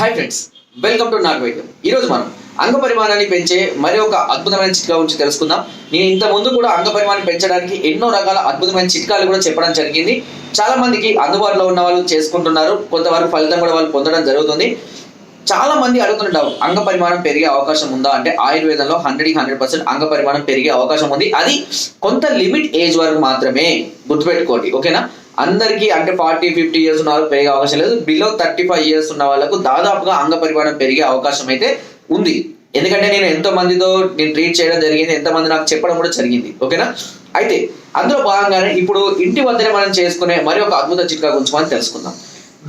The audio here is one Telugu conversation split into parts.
హాయ్ ఫ్రెండ్స్ వెల్కమ్ టు నాట్ వైద్యం ఈరోజు మనం అంగ పరిమాణాన్ని పెంచే మరి ఒక అద్భుతమైన చిట్కా గురించి తెలుసుకుందాం. నేను ఇంత ముందు కూడా అంగ పరిమాణం పెంచడానికి ఎన్నో రకాల అద్భుతమైన చిట్కాలు కూడా చెప్పడం జరిగింది. చాలా మందికి అందుబాటులో ఉన్న వాళ్ళు చేసుకుంటున్నారు. కొంతవరకు ఫలితం కూడా వాళ్ళు పొందడం జరుగుతుంది. చాలా మంది అడుగుతుంటారు అంగ పరిమాణం పెరిగే అవకాశం ఉందా అంటే ఆయుర్వేదంలో హండ్రెడ్ హండ్రెడ్ పర్సెంట్ అంగ పరిమాణం పెరిగే అవకాశం ఉంది. అది కొంత లిమిట్ ఏజ్ వరకు మాత్రమే గుర్తుపెట్టుకోండి ఓకేనా? అందరికీ అంటే ఫార్టీ ఫిఫ్టీ ఇయర్స్ ఉన్న వాళ్ళకి పెరిగే అవకాశం లేదు. బిలో థర్టీ ఫైవ్ ఇయర్స్ ఉన్న వాళ్ళకు దాదాపుగా అంగ పరిమాణం పెరిగే అవకాశం అయితే ఉంది. ఎందుకంటే నేను ఎంతో మందితో నేను ట్రీట్ చేయడం జరిగింది ఎంతమంది నాకు చెప్పడం కూడా జరిగింది. ఓకేనా అయితే అందులో భాగంగానే ఇప్పుడు ఇంటి వద్దనే మనం చేసుకునే మరి ఒక అద్భుత చిట్కా గురించి మనం తెలుసుకుందాం.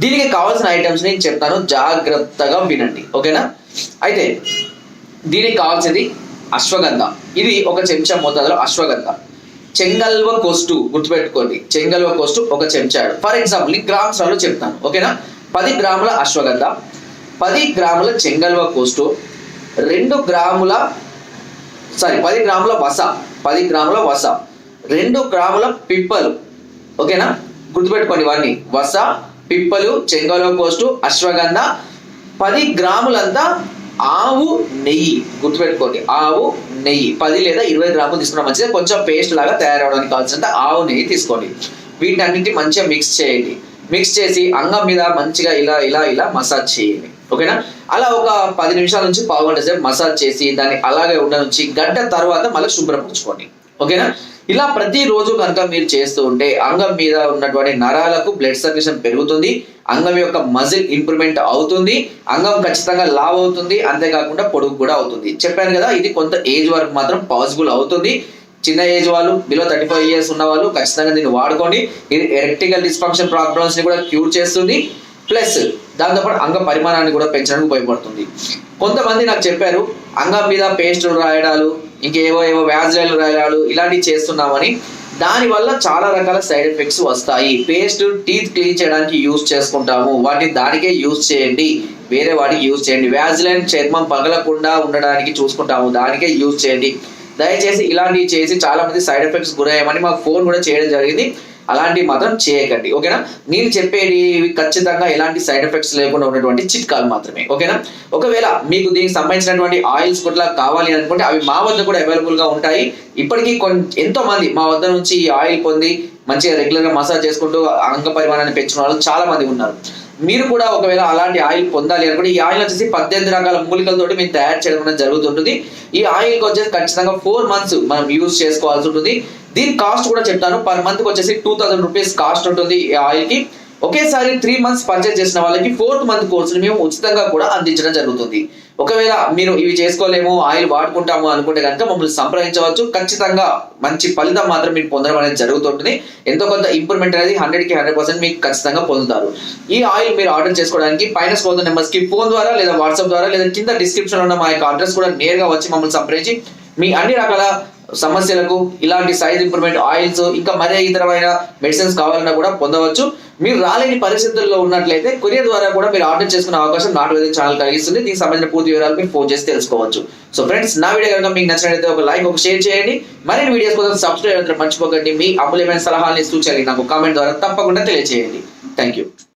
దీనికి కావాల్సిన ఐటమ్స్ నేను చెప్తాను. జాగ్రత్తగా వినండి. ఓకేనా అయితే దీనికి కావాల్సింది అశ్వగంధ. ఇది ఒక చెంచా మోతాదులో అశ్వగంధ. చెంగల్వ కోస్టు గుర్తుపెట్టుకోండి. చెంగల్వ కోస్టు ఒక చెంచాడు. ఫర్ ఎగ్జాంపుల్ ఈ గ్రామ్స్లో చెప్తాను. ఓకేనా? పది గ్రాముల అశ్వగంధ పది గ్రాముల చెంగల్వ కోస్టు రెండు గ్రాముల సారీ పది గ్రాముల వస పది గ్రాముల వస రెండు గ్రాముల పిప్పలు. ఓకేనా? గుర్తుపెట్టుకోండి ఇవన్నీ. వస పిప్పలు చెంగలో కోస్టు అశ్వగంధ పది గ్రాములంతా ఆవు నెయ్యి. గుర్తుపెట్టుకోండి. ఆవు నెయ్యి. పది లేదా ఇరవై గ్రాములు తీసుకున్న మంచిది. కొంచెం పేస్ట్ లాగా తయారవడానికి కావాల్సినంత ఆవు నెయ్యి తీసుకోండి. వీటిని అన్నింటి మంచిగా మిక్స్ చేయండి. మిక్స్ చేసి అంగం మీద మంచిగా ఇలా ఇలా ఇలా మసాజ్ చేయండి. ఓకేనా? అలా ఒక పది నిమిషాల నుంచి పావు గంట సేపు మసాజ్ చేసి దాన్ని అలాగే ఉండనుంచి గంట తర్వాత మళ్ళీ శుభ్రపరచుకోండి ఓకేనా? ఇలా ప్రతిరోజు కనుక మీరు చేస్తూ ఉంటే అంగం మీద ఉన్నటువంటి నరాలకు బ్లడ్ సర్క్యులేషన్ పెరుగుతుంది అంగం యొక్క మజిల్ ఇంప్రూవ్మెంట్ అవుతుంది అంగం ఖచ్చితంగా లావ్ అవుతుంది అంతేకాకుండా పొడుగు కూడా అవుతుంది. చెప్పాను కదా ఇది కొంత ఏజ్ వరకు మాత్రం పాసిబుల్ అవుతుంది. చిన్న ఏజ్ వాళ్ళు బిలో థర్టీ ఫైవ్ ఇయర్స్ ఉన్న వాళ్ళు ఖచ్చితంగా దీన్ని వాడుకోండి. ఇది ఎలక్ట్రికల్ డిస్ఫంక్షన్ ప్రాబ్లమ్స్ని కూడా క్యూర్ చేస్తుంది. ప్లస్ దాంతోపాటు అంగ పరిమాణాన్ని కూడా పెంచడానికి ఉపయోగపడుతుంది. కొంతమంది నాకు చెప్పారు అంగం మీద పేస్టులు రాయడాలు ఇంకేవో ఏవో వ్యాజ్లైన్లు రాయడాలు ఇలాంటివి చేస్తున్నామని. దానివల్ల చాలా రకాల సైడ్ ఎఫెక్ట్స్ వస్తాయి. పేస్ట్ టీత్ క్లీన్ చేయడానికి యూజ్ చేసుకుంటాము. వాటిని దానికే యూజ్ చేయండి. వేరే వాటికి యూజ్ చేయండి. వ్యాజ్లైన్ చర్మం పగలకుండా ఉండడానికి చూసుకుంటాము. దానికే యూజ్ చేయండి. దయచేసి ఇలాంటివి చేసి చాలా మంది సైడ్ ఎఫెక్ట్స్ గురయ్యామని మాకు ఫోన్ కూడా చేయడం జరిగింది. అలాంటివి మాత్రం చేయకండి ఓకేనా? నేను చెప్పేది ఖచ్చితంగా ఎలాంటి సైడ్ ఎఫెక్ట్స్ లేకుండా ఉన్నటువంటి చిట్కాలు మాత్రమే ఓకేనా? ఒకవేళ మీకు దీనికి సంబంధించినటువంటి ఆయిల్స్ కూడా కావాలి అనుకుంటే అవి మా వద్ద కూడా అవైలబుల్గా ఉంటాయి. ఇప్పటికీ కొన్ ఎంతో మంది మా వద్ద నుంచి ఈ ఆయిల్ పొంది మంచిగా రెగ్యులర్గా మసాజ్ చేసుకుంటూ అంగ పరిమాణాన్ని పెంచిన వాళ్ళు చాలా మంది ఉన్నారు. మీరు కూడా ఒకవేళ అలాంటి ఆయిల్ పొందాలి అనుకుంటే ఈ ఆయిల్ వచ్చేసి పద్దెనిమిది రకాల మూలికలతోటి మేము తయారు చేయడం జరుగుతుంటుంది. ఈ ఆయిల్కి వచ్చేసి ఖచ్చితంగా ఫోర్ మంత్స్ మనం యూజ్ చేసుకోవాల్సి ఉంటుంది. దీని కాస్ట్ కూడా చెప్తాను. పర్ మంత్ వచ్చేసి టూ థౌసండ్ రూపీస్ కాస్ట్ ఉంటుంది ఈ ఆయిల్కి ఒకేసారి త్రీ మంత్స్ పర్చేస్ చేసిన వాళ్ళకి ఫోర్త్ మంత్ కోర్సుని మేము ఉచితంగా కూడా అందించడం జరుగుతుంది. ఒకవేళ మీరు ఇవి చేసుకోలేము ఆయిల్ వాడుకుంటాము అనుకుంటే కనుక మమ్మల్ని సంప్రదించవచ్చు. ఖచ్చితంగా మంచి ఫలితం మాత్రం మీకు పొందడం అనేది జరుగుతుంటుంది. ఎంతో కొంత ఇంప్రూవ్మెంట్ అనేది హండ్రెడ్కి హండ్రెడ్ పర్సెంట్ మీకు ఖచ్చితంగా పొందుతారు. ఈ ఆయిల్ మీరు ఆర్డర్ చేసుకోవడానికి పైన స్కోర్ నెంబర్స్కి ఫోన్ ద్వారా లేదా వాట్సాప్ ద్వారా లేదా కింద డిస్క్రిప్షన్ ఉన్న మా యొక్క అడ్రస్ కూడా నేరుగా వచ్చి మమ్మల్ని సంప్రదించి మీ అన్ని రకాల సమస్యలకు ఇలాంటి సైజ్ ఇంప్రూవ్మెంట్ ఆయిల్స్ ఇంకా మరే ఇతరమైన మెడిసిన్స్ కావాలన్నా కూడా పొందవచ్చు. మీరు రాలేని పరిస్థితుల్లో ఉన్నట్లయితే కొరియర్ ద్వారా కూడా మీరు ఆర్డర్ చేసుకునే అవకాశం నాటు వేదిక ఛానల్ కలిగిస్తుంది. దీనికి సంబంధించిన పూర్తి వివరాలు మీరు ఫోన్ చేసి తెలుసుకోవచ్చు. సో ఫ్రెండ్స్ నా వీడియో కనుక మీకు నచ్చినట్లయితే ఒక లైక్ ఒక షేర్ చేయండి. మరిన్ని వీడియోస్ కోసం సబ్స్క్రైబ్ అయితే మర్చిపోకండి. మీ అమూల్యమైన సలహాలని సూచనలు నాకు కామెంట్ ద్వారా తప్పకుండా తెలియజేయండి థ్యాంక్ యూ